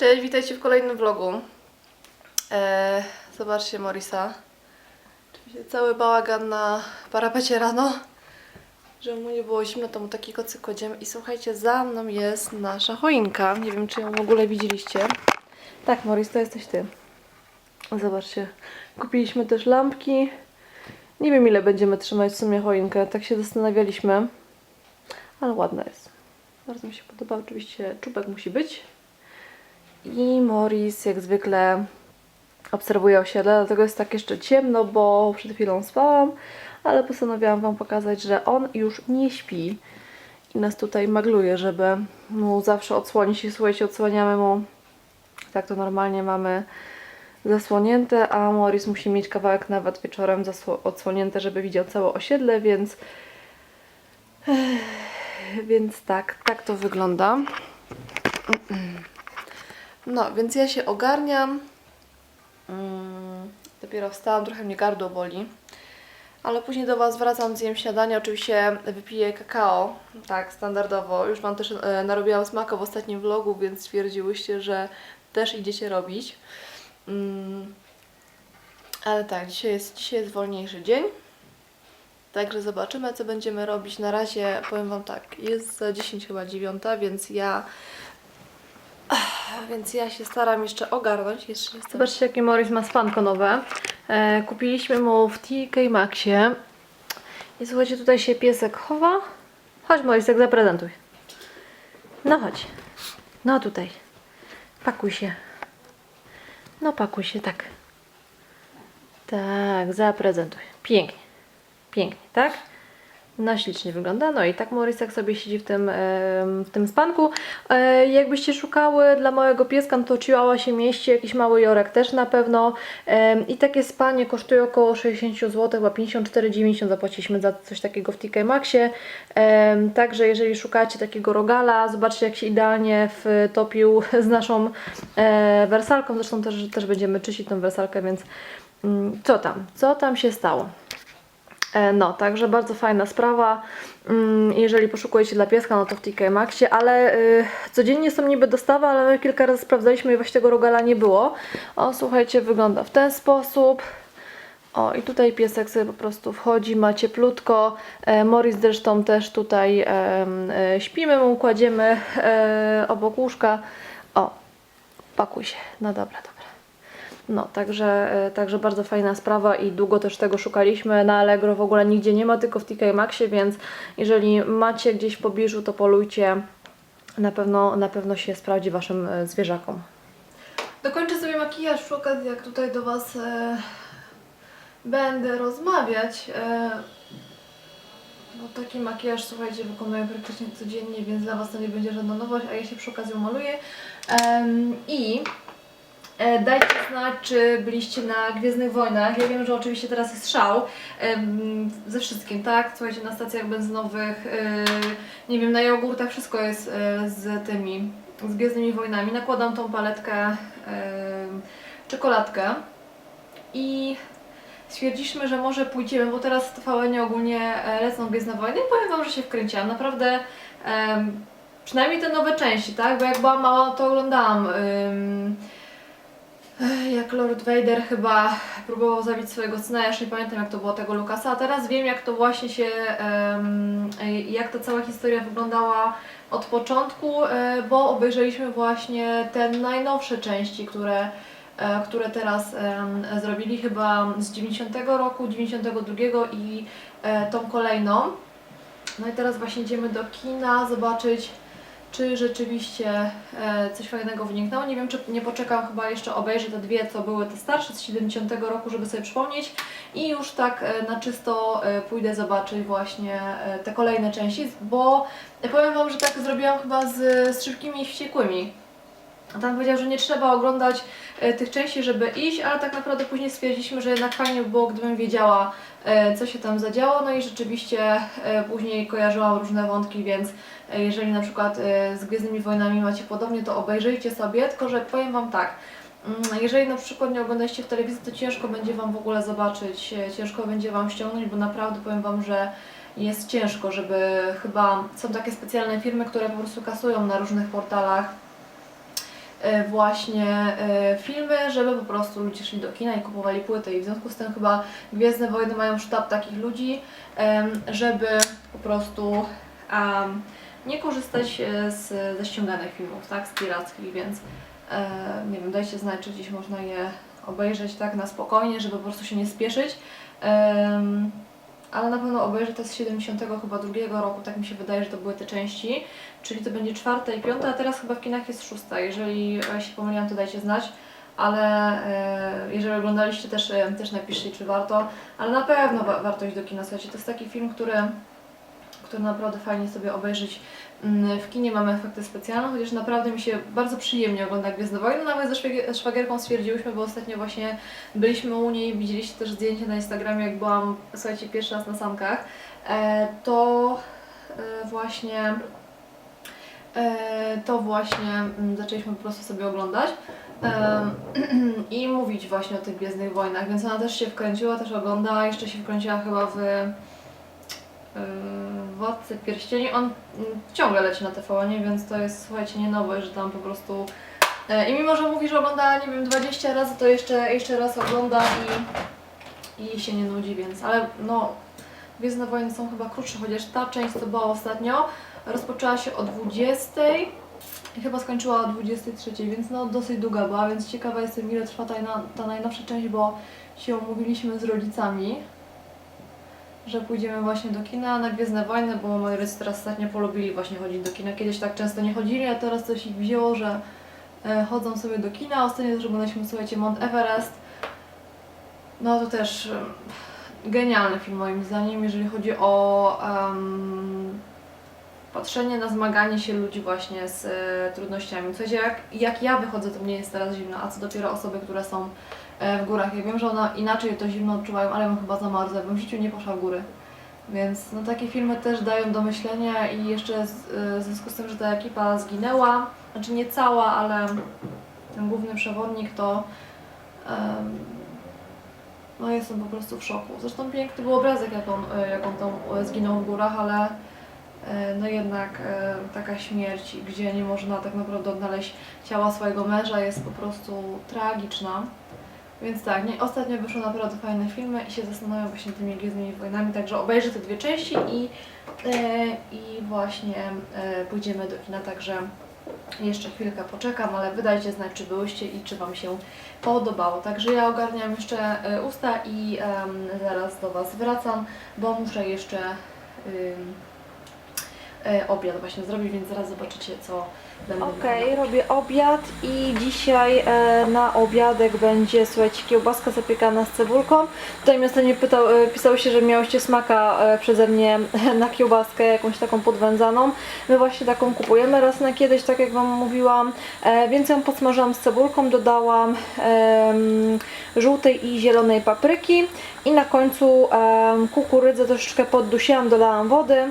Cześć, witajcie w kolejnym vlogu. Eee, zobaczcie Morisa. Oczywiście cały bałagan na parapecie rano. Żeby mu nie było zimno, to mu taki kocyk. I słuchajcie, za mną jest nasza choinka. Nie wiem, czy ją w ogóle widzieliście. Tak, Moris, to jesteś ty. Zobaczcie. Kupiliśmy też lampki. Nie wiem, ile będziemy trzymać w sumie choinkę. Tak się zastanawialiśmy. Ale ładna jest. Bardzo mi się podoba. Oczywiście czubek musi być. I Morris jak zwykle obserwuje osiedle, dlatego jest tak jeszcze ciemno, bo przed chwilą spałam, ale postanowiłam Wam pokazać, że on już nie śpi i nas tutaj magluje, żeby mu zawsze odsłonić i słuchajcie, odsłaniamy mu tak to normalnie mamy zasłonięte, a Morris musi mieć kawałek nawet wieczorem odsłonięte, żeby widział całe osiedle, więc więc tak, tak to wygląda. No, więc ja się ogarniam. Mm, dopiero wstałam, trochę mnie gardło boli. Ale później do Was wracam, zjem śniadanie. Oczywiście wypiję kakao, tak, standardowo. Już Wam też e, narobiłam smaka w ostatnim vlogu, więc stwierdziłyście, że też idziecie robić. Mm, ale tak, dzisiaj jest, dzisiaj jest wolniejszy dzień. Także zobaczymy, co będziemy robić. Na razie powiem Wam tak, jest za 10 chyba 9, więc ja więc ja się staram jeszcze ogarnąć. Jeszcze jestem... Zobaczcie, jakie Morris ma spanko nowe. E, kupiliśmy mu w TK Maxie. I słuchajcie, tutaj się piesek chowa. Chodź Morrisek, zaprezentuj. No chodź. No tutaj. Pakuj się. No pakuj się, tak. Tak, zaprezentuj. Pięknie. Pięknie, tak? No ślicznie wygląda. No i tak Morrisek sobie siedzi w tym, w tym spanku. E, jakbyście szukały dla małego pieska, no to Chihuahua się mieści, jakiś mały Jorek też na pewno. I takie spanie kosztuje około 60 zł, chyba 54,90 zapłaciliśmy za coś takiego w TK Maxie. Także jeżeli szukacie takiego rogala, zobaczcie jak się idealnie wtopił z naszą e, wersalką. Zresztą też, też będziemy czyścić tą wersalkę, więc mm, co tam? Co tam się stało? E, No, także bardzo fajna sprawa. Mm, Jeżeli poszukujecie dla pieska, no to w TK Maxie, ale y, codziennie są niby dostawy, ale my kilka razy sprawdzaliśmy i właśnie tego rogala nie było. O, słuchajcie, wygląda w ten sposób. O, i tutaj piesek sobie po prostu wchodzi, ma cieplutko. E, Morris zresztą też tutaj em, e, śpimy, mu kładziemy e, obok łóżka. O, pakuj się. No dobra, dobra. No, także, e, także bardzo fajna sprawa i długo też tego szukaliśmy. Na Allegro w ogóle nigdzie nie ma, tylko w TK Maxie, więc jeżeli macie gdzieś w pobliżu, to polujcie. Na pewno, na pewno się sprawdzi Waszym e, zwierzakom. Dokończę sobie makijaż przy okazji, jak tutaj do Was e, będę rozmawiać. E, bo taki makijaż, słuchajcie, wykonuję praktycznie codziennie, więc dla Was to nie będzie żadna nowość, a ja się przy okazji maluję. Em, I E, Dajcie znać, czy byliście na Gwiezdnych Wojnach. Ja wiem, że oczywiście teraz jest szał ze wszystkim, tak? Słuchajcie, na stacjach benzynowych, e, nie wiem, na jogurtach wszystko jest e, z tymi, z Gwiezdnymi Wojnami. Nakładam tą paletkę, czekoladkę i stwierdziliśmy, że może pójdziemy, bo teraz TVN ogólnie e, lecą Gwiezdne Wojny i powiem Wam, że się wkręciłam. Naprawdę przynajmniej te nowe części, tak? Bo jak byłam mała, to oglądałam jak Lord Vader chyba próbował zabić swojego syna, ja już nie pamiętam jak to było tego Lukasa, a teraz wiem jak to właśnie się, em, jak ta cała historia wyglądała od początku, e, bo obejrzeliśmy właśnie te najnowsze części, które, e, które teraz zrobili chyba z 90 roku, 92 i e, tą kolejną. No i teraz właśnie idziemy do kina zobaczyć czy rzeczywiście e, coś fajnego wyniknęło. Nie wiem, czy nie poczekam, chyba jeszcze obejrzę te dwie, co były te starsze z 70 roku, żeby sobie przypomnieć i już tak e, na czysto e, pójdę zobaczyć właśnie te kolejne części, bo powiem Wam, że tak zrobiłam chyba z, z Szybkimi i Wściekłymi. A Tam powiedział, że nie trzeba oglądać e, tych części, żeby iść, ale tak naprawdę później stwierdziliśmy, że jednak fajnie by było, gdybym wiedziała, e, co się tam zadziało. No i rzeczywiście e, później kojarzyłam różne wątki, więc jeżeli na przykład z Gwiezdnymi Wojnami macie podobnie, to obejrzyjcie sobie, tylko że powiem Wam tak. mm, Jeżeli na przykład nie oglądacie w telewizji, to ciężko będzie Wam w ogóle zobaczyć, ciężko będzie Wam ściągnąć, bo naprawdę powiem Wam, że jest ciężko, żeby chyba są takie specjalne firmy, które po prostu kasują na różnych portalach właśnie e, filmy, żeby po prostu ludzie szli do kina i kupowali płyty i w związku z tym chyba Gwiezdne Wojny mają sztab takich ludzi, żeby po prostu nie korzystać e, z, ze ściąganych filmów, tak, z pirackich, więc e, nie wiem, dajcie znać, czy gdzieś można je obejrzeć tak na spokojnie, żeby po prostu się nie spieszyć. Ale na pewno obejrzę to z 70 chyba drugiego roku, tak mi się wydaje, że to były te części, czyli to będzie czwarta i piąta, a teraz chyba w kinach jest szósta. Jeżeli e, się pomyliłam, to dajcie znać, ale e, jeżeli oglądaliście też, e, też napiszcie, czy warto, ale na pewno wa- do kina, słuchajcie, to jest taki film, który, który naprawdę fajnie sobie obejrzeć Mm, w kinie. Mamy efekty specjalne, chociaż naprawdę mi się bardzo przyjemnie ogląda Gwiezdne Wojny. Nawet ze szwagier- szwagierką stwierdziłyśmy, bo ostatnio właśnie byliśmy u niej, widzieliście też zdjęcie na Instagramie, jak byłam, słuchajcie, pierwszy raz na sankach, e, to e, właśnie e, to właśnie mm, zaczęliśmy po prostu sobie oglądać i mówić właśnie o tych Gwiezdnych Wojnach, więc ona też się wkręciła, też ogląda, jeszcze się wkręciła chyba w Władcy Pierścieni. On mm, ciągle leci na TVN, więc to jest, słuchajcie, nie nowe, że tam po prostu... E, I mimo, że mówi, że ogląda, nie wiem, 20 razy, to jeszcze, jeszcze raz ogląda i, i się nie nudzi, więc... Ale no, Gwiezdne Wojny są chyba krótsze, chociaż ta część, co była ostatnio, rozpoczęła się o 20 i chyba skończyła o 23, więc no dosyć długa była, więc ciekawa jestem, ile trwa ta, ta najnowsza część, bo się umówiliśmy z rodzicami że pójdziemy właśnie do kina na Gwiezdne Wojny, bo moi rodzice teraz ostatnio polubili właśnie chodzić do kina. Kiedyś tak często nie chodzili, a teraz coś ich wzięło, że e, chodzą sobie do kina. Ostatnio też oglądaliśmy, słuchajcie, Mount Everest. No to też genialny film moim zdaniem, jeżeli chodzi o em, patrzenie na zmaganie się ludzi właśnie z e, trudnościami. Słuchajcie, jak, jak ja wychodzę, to mnie jest teraz zimno, a co dopiero osoby, które są w górach. Ja wiem, że one inaczej to zimno odczuwają, ale bym chyba zamarzła, bym w życiu nie poszła w góry. Więc no, takie filmy też dają do myślenia i jeszcze z, e, w związku z tym, że ta ekipa zginęła, znaczy nie cała, ale ten główny przewodnik to em, no jestem po prostu w szoku. Zresztą piękny był obrazek, jak on, e, jak on tam e, zginął w górach, ale e, no jednak e, taka śmierć, gdzie nie można tak naprawdę odnaleźć ciała swojego męża jest po prostu tragiczna. Więc tak, nie, ostatnio wyszły naprawdę fajne filmy i się zastanawiam właśnie tymi Gwiezdnymi Wojnami, także obejrzę te dwie części i, e, i właśnie e, pójdziemy do kina, także jeszcze chwilkę poczekam, ale wydajcie znać, czy byłyście i czy Wam się podobało. Także ja ogarniam jeszcze e, usta i zaraz do Was wracam, bo muszę jeszcze e, obiad właśnie zrobić, więc zaraz zobaczycie, co będę Okej, robię obiad i dzisiaj e, na obiadek będzie, słuchajcie, kiełbaska zapiekana z cebulką. Tutaj mi ostatnio pytał, e, pisało się, że miałyście smaka e, przeze mnie na kiełbaskę jakąś taką podwędzaną. My właśnie taką kupujemy raz na kiedyś, tak jak Wam mówiłam. E, więc ją podsmażyłam z cebulką, dodałam em, żółtej i zielonej papryki i na końcu em, kukurydzę troszeczkę poddusiłam, dodałam wody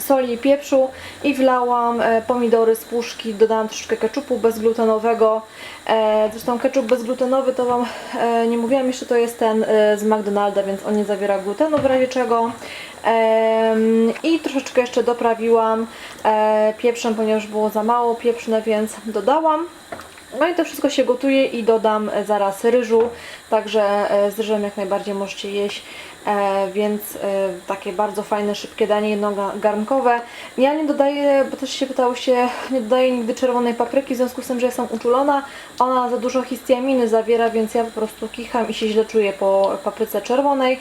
soli i pieprzu i wlałam e, pomidory z puszki, dodałam troszeczkę keczupu bezglutenowego. E, zresztą keczup bezglutenowy to Wam e, nie mówiłam jeszcze, to jest ten z McDonalda, więc on nie zawiera glutenu w razie czego. I troszeczkę jeszcze doprawiłam pieprzem, ponieważ było za mało pieprzne, więc dodałam. No i to wszystko się gotuje i dodam e, zaraz ryżu, także e, z ryżem jak najbardziej możecie jeść, e, więc takie bardzo fajne, szybkie danie jednogarnkowe. Ja nie dodaję, bo też się pytałyście, nie dodaję nigdy czerwonej papryki, w związku z tym, że jestem uczulona, ona za dużo histiaminy zawiera, więc ja po prostu kicham i się źle czuję po papryce czerwonej.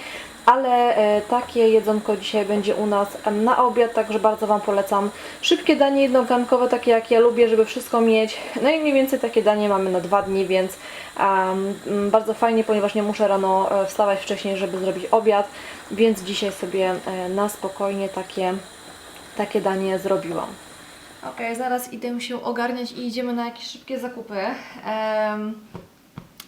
Ale e, takie jedzonko dzisiaj będzie u nas na obiad, także bardzo Wam polecam szybkie danie jednogarnkowe, takie jak ja lubię, żeby wszystko mieć. No i mniej więcej takie danie mamy na dwa dni, więc mm, bardzo fajnie, ponieważ nie muszę rano e, wstawać wcześniej, żeby zrobić obiad, więc dzisiaj sobie e, na spokojnie takie, takie danie zrobiłam. Okej, zaraz idę się ogarniać i idziemy na jakieś szybkie zakupy. Em,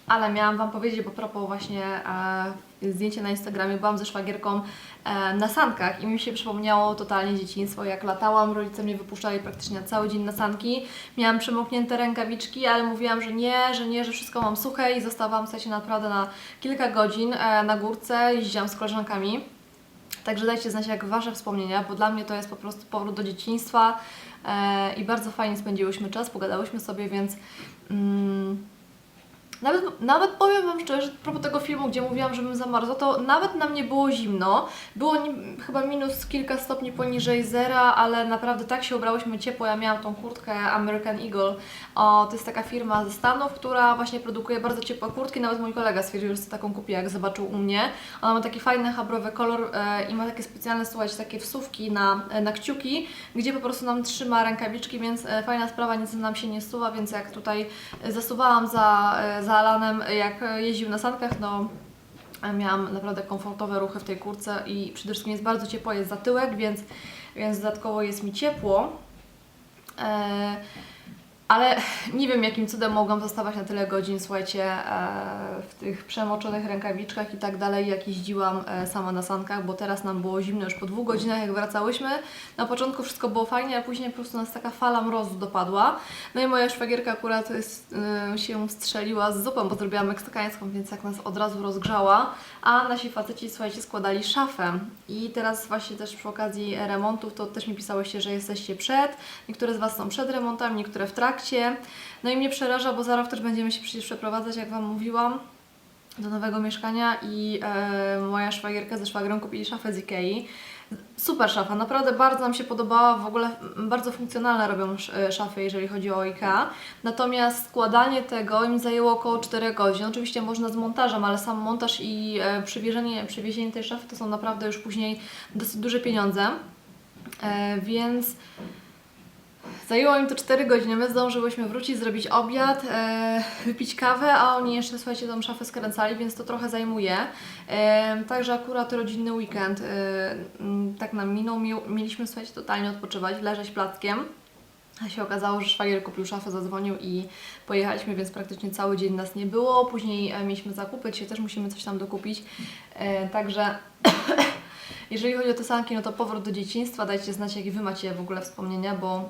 ale miałam Wam powiedzieć, bo propos właśnie e, zdjęcia na Instagramie, byłam ze szwagierką e, na sankach i mi się przypomniało totalnie dzieciństwo, jak latałam, rodzice mnie wypuszczali praktycznie na cały dzień na sanki. Miałam przemoknięte rękawiczki, ale mówiłam, że nie, że nie, że wszystko mam suche i zostawałam, słuchajcie, naprawdę na kilka godzin e, na górce, jeździłam z koleżankami. Także dajcie znać jak Wasze wspomnienia, bo dla mnie to jest po prostu powrót do dzieciństwa e, i bardzo fajnie spędziłyśmy czas, pogadałyśmy sobie, więc mm, nawet, nawet powiem Wam szczerze, że propos tego filmu, gdzie mówiłam, żebym zamarzła, to nawet nam nie było zimno. Było chyba minus kilka stopni poniżej zera, ale naprawdę tak się ubrałyśmy ciepło. Ja miałam tą kurtkę American Eagle. O, to jest taka firma ze Stanów, która właśnie produkuje bardzo ciepłe kurtki. Nawet mój kolega stwierdził, że sobie taką kupi, jak zobaczył u mnie. Ona ma taki fajny, habrowy kolor e, i ma takie specjalne, słuchajcie, takie wsówki na, e, na kciuki, gdzie po prostu nam trzyma rękawiczki, więc e, fajna sprawa, nic nam się nie suwa, więc jak tutaj e, zasuwałam za, e, za Alanem, e, jak jeździł na sankach, no miałam naprawdę komfortowe ruchy w tej kurce i przede wszystkim jest bardzo ciepło, jest zatyłek, więc, więc dodatkowo jest mi ciepło. E, ale nie wiem, jakim cudem mogłam zostawać na tyle godzin, słuchajcie, e, w tych przemoczonych rękawiczkach i tak dalej, jak jeździłam e, sama na sankach, bo teraz nam było zimno już po dwóch godzinach, jak wracałyśmy. Na początku wszystko było fajnie, a później po prostu nas taka fala mrozu dopadła. No i moja szwagierka akurat się strzeliła z zupą, bo zrobiłam meksykańską, więc jak nas od razu rozgrzała, a nasi faceci, słuchajcie, składali szafę. I teraz właśnie też przy okazji remontów, to też mi pisałyście, że jesteście przed, niektóre z Was są przed remontami, niektóre w trakcie. No i mnie przeraża, bo za rok też będziemy się przecież przeprowadzać, jak Wam mówiłam, do nowego mieszkania i e, moja szwagierka ze szwagrą kupili szafę z Ikei. Super szafa, naprawdę bardzo nam się podobała, w ogóle bardzo funkcjonalne robią e, szafy, jeżeli chodzi o IKEA. Natomiast składanie tego im zajęło około 4 godzin. Oczywiście można z montażem, ale sam montaż i e, przywiezienie, przywiezienie tej szafy to są naprawdę już później dosyć duże pieniądze. E, więc Zajęło im to 4 godziny. My zdążyłyśmy wrócić, zrobić obiad, e, wypić kawę, a oni jeszcze, słuchajcie, tą szafę skręcali, więc to trochę zajmuje. E, także akurat rodzinny weekend e, tak nam minął. Mił, mieliśmy, słuchajcie, totalnie odpoczywać, leżeć plackiem. A się okazało, że szwagier kupił szafę, zadzwonił i pojechaliśmy, więc praktycznie cały dzień nas nie było. Później e, mieliśmy zakupy, dzisiaj też musimy coś tam dokupić. E, także jeżeli chodzi o te sanki, no to powrót do dzieciństwa. Dajcie znać, jakie Wy macie w ogóle wspomnienia, bo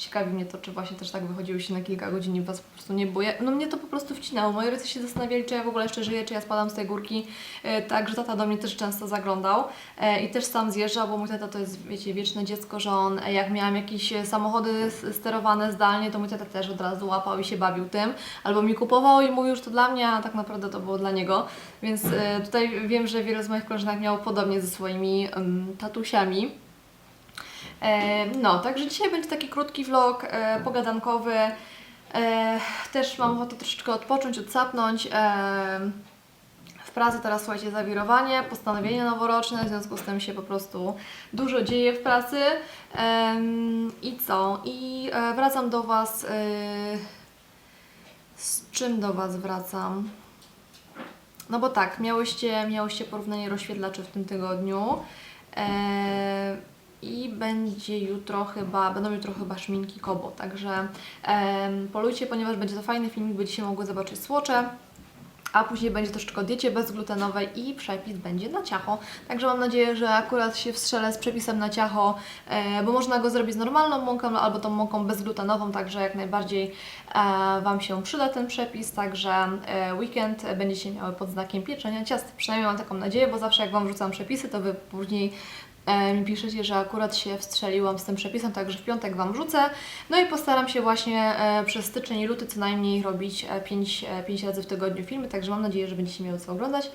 ciekawi mnie to, czy właśnie też tak wychodziłyście na kilka godzin i Was po prostu nie było. Ja, no mnie to po prostu wcinało. Moi rodzice się zastanawiali, czy ja w ogóle jeszcze żyję, czy ja spadam z tej górki. E, Także tata do mnie też często zaglądał e, i też sam zjeżdżał, bo mój tata to jest, wiecie, wieczne dziecko, że on, e, jak miałam jakieś e, samochody sterowane zdalnie, to mój tata też od razu łapał i się bawił tym. Albo mi kupował i mówił, że to dla mnie, a tak naprawdę to było dla niego. Więc e, tutaj wiem, że wiele z moich koleżanek miało podobnie ze swoimi tatusiami. No, także dzisiaj będzie taki krótki vlog, e, pogadankowy. E, też mam ochotę troszeczkę odpocząć, odsapnąć. E, w pracy teraz, słuchajcie, zawirowanie, postanowienie noworoczne, w związku z tym się po prostu dużo dzieje w pracy. I co? I wracam do Was. Z czym do Was wracam? No bo tak, miałyście, miałyście porównanie rozświetlaczy w tym tygodniu. E, I będzie jutro chyba, będą jutro chyba szminki Kobo, także em, polujcie, ponieważ będzie to fajny filmik, będziecie mogły zobaczyć słocze. A później będzie troszeczkę o diecie bezglutenowej i przepis będzie na ciacho. Także mam nadzieję, że akurat się wstrzelę z przepisem na ciacho, e, bo można go zrobić z normalną mąką albo tą mąką bezglutenową, także jak najbardziej e, Wam się przyda ten przepis. Także e, weekend będziecie miały pod znakiem pieczenia ciast. Przynajmniej mam taką nadzieję, bo zawsze jak Wam rzucam przepisy, to Wy później mi piszecie, że akurat się wstrzeliłam z tym przepisem, także w piątek Wam rzucę. No i postaram się właśnie e, przez styczeń i luty co najmniej robić 5 pięć, e, pięć razy w tygodniu filmy, także mam nadzieję, że będziecie miały co oglądać.